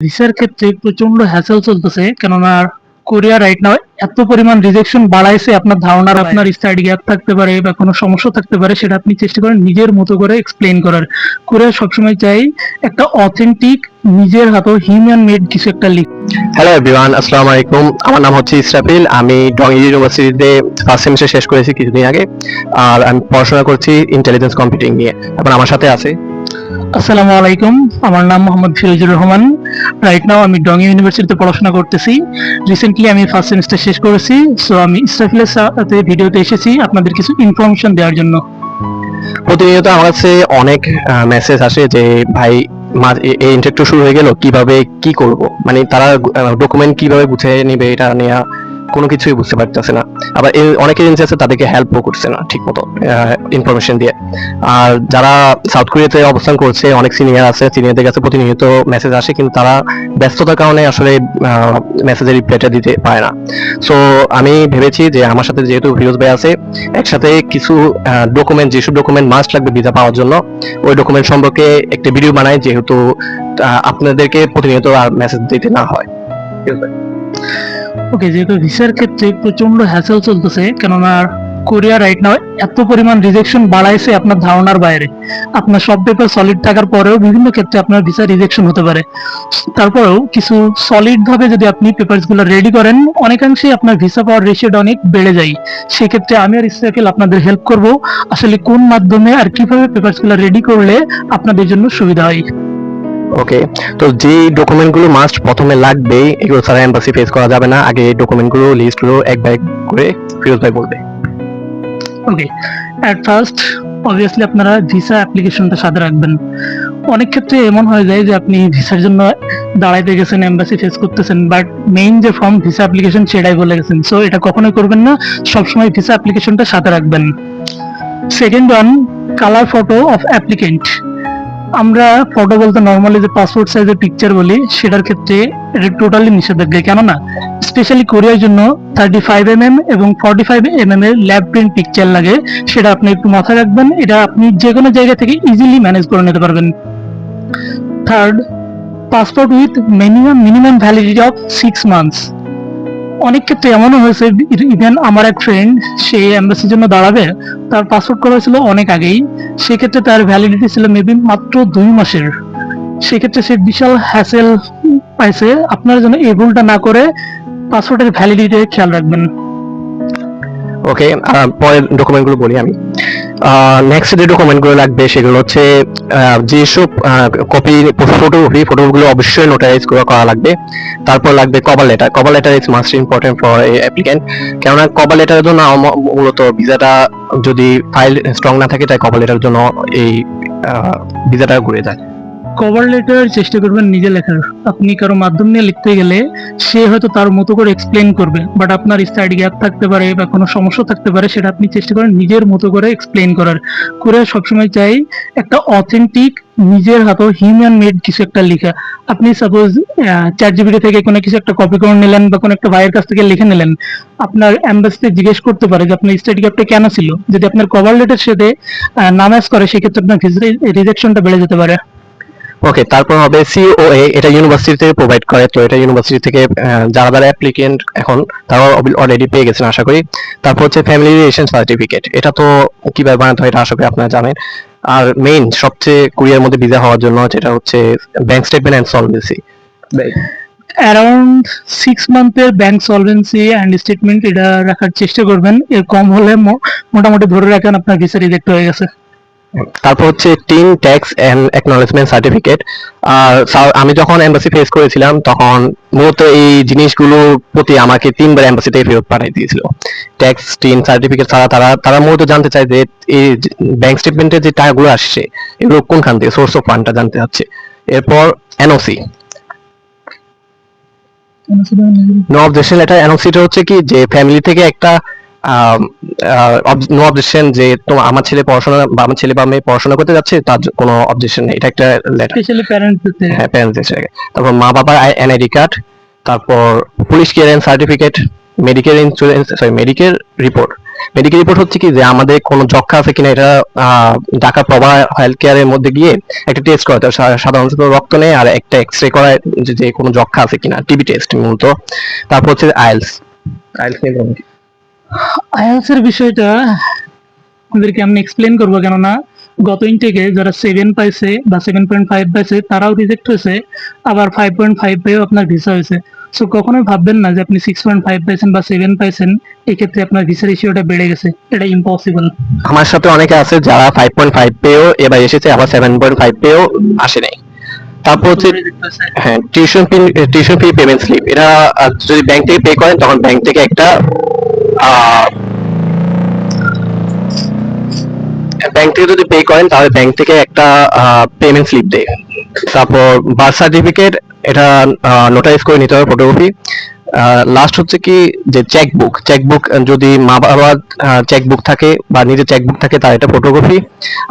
ভিসার ক্ষেত্রে প্রচণ্ড হ্যাসেল চলতেছে কেননা কোরিয়া রাইট নাও এত পরিমাণ রিজেকশন বাড়াইছে আপনার ধারণার আপনার স্টাডি গ্যাপ থাকতে পারে বা কোনো সমস্যা থাকতে পারে সেটা আপনি চেষ্টা করেন নিজের মতো করে এক্সপ্লেন করার। কোরিয়া সবসময় চাই একটা অথেন্টিক নিজের হাতে হিউম্যান মেড কিছু একটা লিখ। হ্যালো এভরিওয়ান আসসালামু আলাইকুম। আমার নাম হচ্ছে ইসরাফিল। আমি ডং ইউনিভার্সিটিতে ফার্স্ট সেমিস্টার শেষ করেছি কিছুদিন আগে। আর আমি পড়াশোনা করছি ইন্টেলিজেন্স কম্পিউটিং নিয়ে। এখন আমার সাথে আছে আসসালামু আলাইকুম। আমার নাম মোহাম্মদ ফিরোজুর রহমান। রাইট নাও আমি ডং ইউনিভার্সিটিতে পড়াশোনা করতেছি। রিসেন্টলি আমি ফার্স্ট সেমিস্টার শেষ করেছি। সো আমি ইসরাফিলের সাথে ভিডিওতে এসেছি আপনাদের কিছু ইনফরমেশন দেওয়ার জন্য। প্রতিনিয়ত আমার কাছে অনেক মেসেজ আসে যে, ভাই এই ইন্টারভিউ শুরু হয়ে গেল, কীভাবে কি করব? মানে তারা ডকুমেন্ট কীভাবে গুছিয়ে নেবে এটা নিয়ে কোনো কিছুই বুঝতে পারতেছে না। আবার অনেক এজেন্সি আছে তাদেরকে হেল্পও করছে না ঠিক মতো ইনফরমেশন দিয়ে। আর যারা সাউথ কোরিয়াতে অবস্থান করছে, অনেক সিনিয়র আছে সিনিয়রদের কাছে প্রতিনিয়ত মেসেজ আসে, কিন্তু তারা ব্যস্ততার কারণে আসলে মেসেজের রিপ্লাইটা দিতে পারে না। সো আমি ভেবেছি যে আমার সাথে যেহেতু ফিরোজ ভাই আছে, একসাথে কিছু ডকুমেন্ট যেসব ডকুমেন্ট মাস্ট লাগবে ভিসা পাওয়ার জন্য, ওই ডকুমেন্ট সম্পর্কে একটা ভিডিও বানাই, যেহেতু আপনাদেরকে প্রতিনিয়ত আর মেসেজ দিতে না হয়। ওকে যেহেতু ভিসার ক্ষেত্রে প্রচণ্ড হ্যাসেল চলতেছে, কেননা কোরিয়া রাইট নাও এত পরিমাণ রিজেকশন বাড়াইছে আপনার ধারণার বাইরে। আপনার সব পেপার সলিড থাকার পরেও বিভিন্ন ক্ষেত্রে আপনার ভিসা রিজেকশন হতে পারে। তারপরেও কিছু সলিড ভাবে যদি আপনি পেপারসগুলো রেডি করেন অনেকাংশে আপনার ভিসা পাওয়ার রেশিওটা অনেক বেড়ে যায়। সেক্ষেত্রে আমি আর ইসরাফিল আপনাদের হেল্প করব, আসলে কোন মাধ্যমে আর কীভাবে পেপারসগুলো রেডি করলে আপনাদের জন্য সুবিধা হয়। ওকে তো যে ডকুমেন্টগুলো মাস্ট প্রথমে লাগবে এগুলো ছাড়া এম্বাসি ফেস করা যাবে না। আগে এই ডকুমেন্টগুলো লিস্টগুলো এক এক করে ফিরোজ ভাই বলবে। ওকে অ্যাট ফার্স্ট অবভিয়াসলি আপনারা ভিসা অ্যাপ্লিকেশনটা সাথে রাখবেন। অনেক ক্ষেত্রে এমন হয়ে যায় যে আপনি ভিসার জন্য দাঁড়াইতে গেছেন এম্বাসি ফেস করতেছেন বাট মেইন যে ফর্ম ভিসা অ্যাপ্লিকেশন সেটাই বলে গেছেন। সো এটা কখনোই করবেন না, সবসময় ভিসা অ্যাপ্লিকেশনটা সাথে রাখবেন। Second one colour photo of applicant আমরা ফটো বলতে নর্মালি যে পাসপোর্ট সাইজের পিকচার বলি, সেটার ক্ষেত্রে এটা টোটালি নিষেধাজ্ঞা। কেননা স্পেশালি কোরিয়ার জন্য থার্টি ফাইভ এম এম এবং ফর্টি ফাইভ এম এম এর ল্যাব প্রিন্ট পিকচার লাগে, সেটা আপনি একটু মাথায় রাখবেন। এটা আপনি যে কোনো জায়গা থেকে ইজিলি ম্যানেজ করে নিতে পারবেন। Third passport with minimum minimum validity of six months অনেক ক্ষেত্রে এমনও হয়েছে ইভেন আমার এক ফ্রেন্ড সে এম্বাসির জন্য দাঁড়াবে, তার পাসপোর্ট করা হয়েছিল অনেক আগেই। সেক্ষেত্রে তার ভ্যালিডিটি ছিল মেবি মাত্র দুই মাসের। সেক্ষেত্রে সে বিশাল হ্যাসেল পাইছে। আপনারা যেন এই ভুলটা না করে পাসপোর্টের ভ্যালিডিটি খেয়াল রাখবেন। ওকে পরের ডকুমেন্টগুলো বলি আমি। নেক্সট যে ডকুমেন্টগুলো লাগবে সেগুলো হচ্ছে আহ, যেসব কপি ফটোগ্রাফি ফটোগুলো অবশ্যই নোটারাইজ করা লাগবে। তারপর লাগবে cover letter cover letter is must important for applicant কেননা কভার লেটারের জন্য মূলত ভিসাটা যদি ফাইল স্ট্রং না থাকে তাই কভার লেটারের জন্য এই ভিসাটা ঘুরে যায়। কভার লেটার চেষ্টা করবেন নিজে লেখার। আপনি কারও মাধ্যম নিয়ে লিখতে গেলে সে হয়তো তার মতো করে এক্সপ্লেন করবে বাট আপনার স্টাডি গ্যাপ থাকতে পারে বা কোনো সমস্যা থাকতে পারে, সেটা আপনি চেষ্টা করেন নিজের মতো করে এক্সপ্লেন করার। করে সবসময় চাই একটা অথেন্টিক নিজের হাতে হিউম্যান মেড কিছু একটা লেখা। আপনি সাপোজ চ্যাট জিবিটি থেকে কোনো কিছু একটা কপি করে নিলেন বা কোনো একটা ভাইয়ের কাছ থেকে লিখে নিলেন, আপনার অ্যাম্বাসিতে জিজ্ঞেস করতে পারে যে আপনার স্টাডি গ্যাপটা কেন ছিল? যদি আপনার কভার লেটার সাথে নামাজ করে, সেক্ষেত্রে আপনার রিজেকশনটা বেড়ে যেতে পারে। ওকে তারপর হবে সিওএ এটা ইউনিভার্সিটি থেকে প্রোভাইড করে, তো এটা ইউনিভার্সিটি থেকে যারা যারা অ্যাপ্লিকেন্ট এখন তারা অলরেডি পেয়ে গেছেন, আশা করি। তারপর হচ্ছে ফ্যামিলি রিলেশন সার্টিফিকেট এটা তো কীভাবে বানাতে হয় এটা আশা করি আপনারা জানেন। আর মেইন সবচেয়ে কুরিয়ার মধ্যে ভিসা হওয়ার জন্য যেটা হচ্ছে bank statement and solvency around six মান্থের bank solvency and statement এটা রাখার চেষ্টা করবেন, এর কম হলে মোটামুটি ধরে রাখেন, আপনার ভিসা রিজেক্ট হয়ে গেছে। তারপর হচ্ছে TIN tax and acknowledgement certificate আর আমি যখন এম্বাসি ফেস করেছিলাম তখন মূলত এই জিনিসগুলোর প্রতি আমাকে তিনবার এম্বাসি থেকে ফেরত পাঠিয়ে দিয়েছিল। ট্যাক্স টিন সার্টিফিকেট ছাড়া তারা তারা মূলত জানতে চায় যে এই ব্যাংক স্টেটমেন্টে যে টাকাগুলো আসছে এগুলো কোনখান থেকে সোর্স অফ ফান্ডটা জানতে চাচ্ছে। এরপর এনওসি নো অবজেকশন লেটার এনওসিটা হচ্ছে কি যে ফ্যামিলি থেকে একটা নো অবজেকশন যে তোমার আমার ছেলে পড়াশোনা বা আমার ছেলে বা মেয়ে পড়াশোনা করতে যাচ্ছে তার কোনো অবজেকশন নেই। এটা একটা লেটার স্পেশালি প্যারেন্টসদের হ্যাঁ প্যারেন্টস হিসেবে তারপর মা বাবার এনআইডি কার্ড তারপর police clearance certificate medical insurance sorry medical report medical report হচ্ছে কি যে আমাদের কোনো যক্ষা আছে কিনা এটা আহ, ঢাকা প্রভা হেলথ কেয়ারের মধ্যে গিয়ে একটা টেস্ট করাতে হয়। সা- সাধারণত রক্ত নেয় আর একটা এক্স রে করায় যে যে কোনো যক্ষা আছে কিনা টিবি টেস্ট মূলত। তারপর হচ্ছে আইলস। আইলস নিয়ে এর বিষয়টা আমাদেরকে আমি এক্সপ্লেন করব কেননা গত ইনটেকে যারা সেভেন পাইছে বা সেভেন পয়েন্ট ফাইভ পাইছে তারাও রিজেক্ট হয়েছে আবার ফাইভ পয়েন্ট ফাইভ পেয়েও আপনার ভিসা হয়েছে। সো কখনোই ভাববেন না যে আপনি সিক্স পয়েন্ট ফাইভ পাইছেন বা সেভেন পাইছেন এক্ষেত্রে আপনার ভিসা রেশিওটা বেড়ে গেছে। এটা ইম্পসিবল আমার সাথে অনেকে আছে যারা ফাইভ পয়েন্ট ফাইভ পেয়েও এবার এসেছে আবার সেভেন পয়েন্ট ফাইভ পেয়েও আসে নাই। তারপর হচ্ছে হ্যাঁ tuition fee tuition fee payment slip এটা যদি ব্যাংক থেকে পে করেন তখন ব্যাংক থেকে একটা ব্যাংক থেকে যদি পে করেন, তাহলে ব্যাংক থেকে একটা পেমেন্ট স্লিপ দেয়। তারপর বার্থ সার্টিফিকেট এটা নোটাইজ করে নিতে হবে ফটোকপি লাস্ট হচ্ছে কি, যে চেকবুক চেকবুক যদি মা বাবার চেকবুক থাকে বা নিজের চেকবুক থাকে, তার এটা ফটোকপি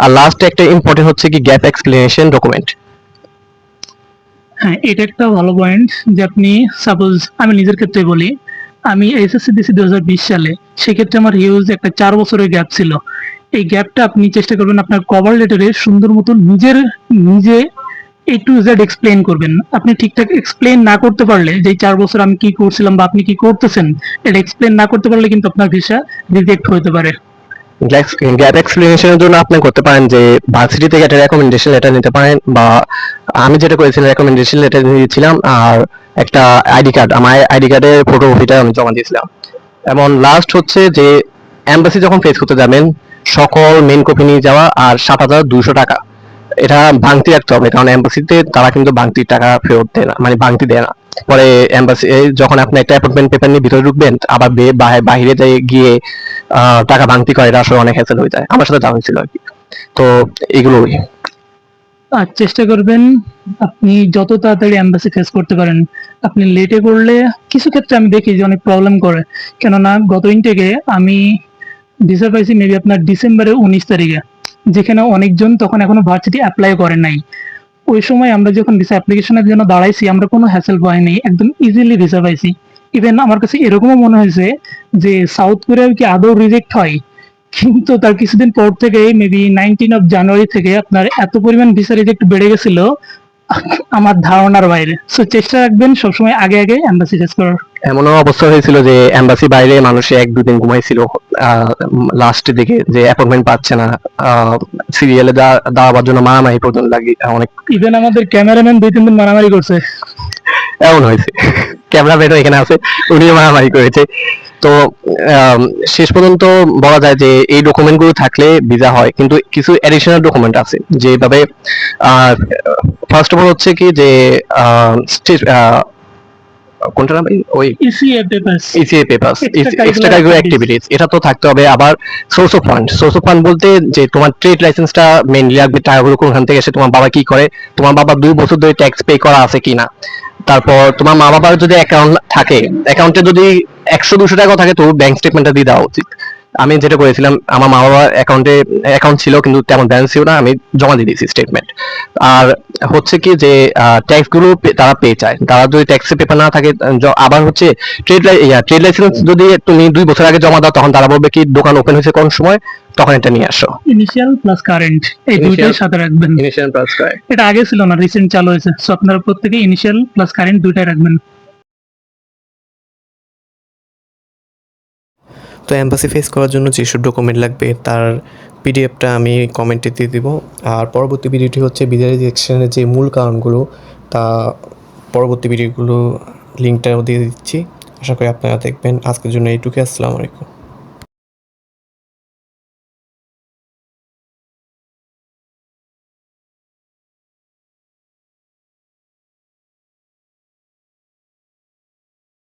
আর লাস্ট একটা ইম্পর্টেন্ট হচ্ছে কি গ্যাপ এক্সপ্লেনেশন ডকুমেন্ট হ্যাঁ এটা একটা ভালো পয়েন্ট যে আপনি সাপোজ আমি নিজের ক্ষেত্রে বলি আমি এসএসসি দিয়েছি দু হাজার বিশ সালে, সেক্ষেত্রে আমার হিউজ একটা চার বছরের গ্যাপ ছিল। এই গ্যাপটা আপনি চেষ্টা করবেন আপনার কভার লেটারে সুন্দর মতো নিজের, নিজে এ টু জেড এক্সপ্লেন করবেন। আপনি ঠিকঠাক এক্সপ্লেন না করতে পারলে যে চার বছর আমি কি করছিলাম বা আপনি কি করতেছেন, এটা এক্সপ্লেন না করতে পারলে কিন্তু আপনার ভিসা রিজেক্ট হতে পারে। গ্যাপ এক্সপ্লেনেশনের জন্য আপনি করতে পারেন যে ভার্সিটি থেকে একটা রেকমেন্ডেশন লেটার নিতে পারেন বা আমি যেটা করেছিলাম রেকমেন্ডেশন লেটার দিয়েছিলাম আর একটা আইডি কার্ড, আমার আইডি কার্ডের ফটোকপিটা আমি জমা দিয়েছিলাম। এবং লাস্ট হচ্ছে যে এম্বাসি যখন ফেস করতে যাবেন, সকল মেন কপি নিয়ে যাওয়া আর সাত হাজার দুশো টাকা। এটা ভাঙতি রাখতে হবে কারণ এম্বাসিতে তারা কিন্তু ভাঙতির টাকা ফেরত দেয় না মানে ভাঙতি দেয় না। পরে এম্বাসি যখন আপনি একটা অ্যাপয়েন্টমেন্ট পেপার নিয়ে ভিতরে ঢুকবেন, আবার বে- বাহি- বাহিরে যাই গিয়ে টাকা ভাঙতি করে, এটা আসলে অনেক হ্যাসেল হয়ে যায়। আমার সাথে জানা ছিল আর কি। তো এগুলোই। আর চেষ্টা করবেন আপনি যত তাড়াতাড়ি অ্যাম্বাসি ফেস করতে পারেন। আপনি লেটে করলে কিছু ক্ষেত্রে আমি দেখি যে অনেক প্রবলেম করে। কেননা গত ইনটেকে আমি ভিসা পাইছি মেবি আপনার ডিসেম্বরের উনিশ তারিখে। যেখানে অনেকজন তখন এখনও ভার্সিটি অ্যাপ্লাই করে নাই। ওই সময় আমরা যখন ভিসা অ্যাপ্লিকেশনের জন্য দাঁড়াইছি, আমরা কোনো হ্যাসেল পাইনি একদম ইজিলি ভিসা পাইছি। ইভেন আমার কাছে এরকমও মনে হয়েছে যে সাউথ কোরিয়ায় কি আদৌ রিজেক্ট হয়? কিন্তু তার কিছুদিন পর থেকে মেবি নাইনটিন অফ জানুয়ারি থেকে আপনার এত পরিমাণ ভিসা রিজেক্ট বেড়ে গেছিল আমার ধারণার বাইরে। সো চেষ্টা রাখবেন সবসময় আগে আগে এম্বাসি ফেস করার। এমনও অবস্থা হয়েছিল যে এম্বাসি বাইরে মানুষে এক দুদিন ঘুমাইছিল লাস্টের দিকে যে অ্যাপয়েন্টমেন্ট পাচ্ছে না সিরিয়ালে দাঁড়াবার জন্য মারামারি পর্যন্ত লাগে অনেক ইভেন আমাদের ক্যামেরাম্যান দুই তিন দিন মারামারি করছে। এমন হয়েছে। ক্যামেরা বেরো এখানে আছে উনিও মারামারি করেছে। তো শেষ পর্যন্ত বলা যায় যে এই ডকুমেন্টগুলো থাকলে ভিসা হয় কিন্তু কিছু এডিশনাল ডকুমেন্ট আছে যেভাবে ফার্স্ট অফ অল হচ্ছে কি যে কোনটা নাম? ওই ECA papers ECA papers extra curricular activities এটা তো থাকতে হবে। আবার source of fund source of fund বলতে যে তোমার ট্রেড লাইসেন্সটা মেইনলি লাগবে টাকাগুলো কোনখান থেকে এসে তোমার বাবা কি করে তোমার বাবা দুই বছর ধরে ট্যাক্স পে করা আছে কিনা। তারপর তোমার মা বাবার যদি অ্যাকাউন্ট থাকে অ্যাকাউন্টে যদি একশো, দুশো টাকা থাকে, তো ব্যাংক স্টেটমেন্টটা দিয়ে দেওয়া উচিত। আমি যেটা করেছিলাম আমার মা বাবার অ্যাকাউন্টে অ্যাকাউন্ট ছিল কিন্তু তেমন ব্যালেন্স ছিল না আমি জমা দিয়ে দিয়েছি স্টেটমেন্ট আর হচ্ছে কি যে ট্যাক্সগুলো তারা পেয়ে চায়। তারা যদি ট্যাক্সের পেপার না থাকে আবার হচ্ছে ট্রেড ট্রেড লাইসেন্স যদি তুমি দুই বছর আগে জমা দাও তখন তারা বলবে কি দোকান ওপেন হয়েছে কোন সময়? তখন এটা নিয়ে আসো। ইনিশিয়াল প্লাস কারেন্ট এই দুইটাই সাথে রাখবেন। ইনিশিয়াল প্লাস এটা আগে ছিল না রিসেন্ট চালু হয়েছে। সো আপনারা প্রত্যেকে ইনিশিয়াল প্লাস কারেন্ট দুইটাই রাখবেন। তো অ্যাম্বাসি ফেস করার জন্য যেসব ডকুমেন্ট লাগবে, তার পিডিএফটা আমি কমেন্টে দিয়ে দিব। আর পরবর্তী ভিডিওটি হচ্ছে বিদায় রিজেকশনের যে মূল কারণগুলো, তা পরবর্তী ভিডিওগুলো লিঙ্কটাও দিয়ে দিচ্ছি। আশা করি আপনারা দেখবেন। আজকের জন্য এইটুকু আসসালামু আলাইকুম।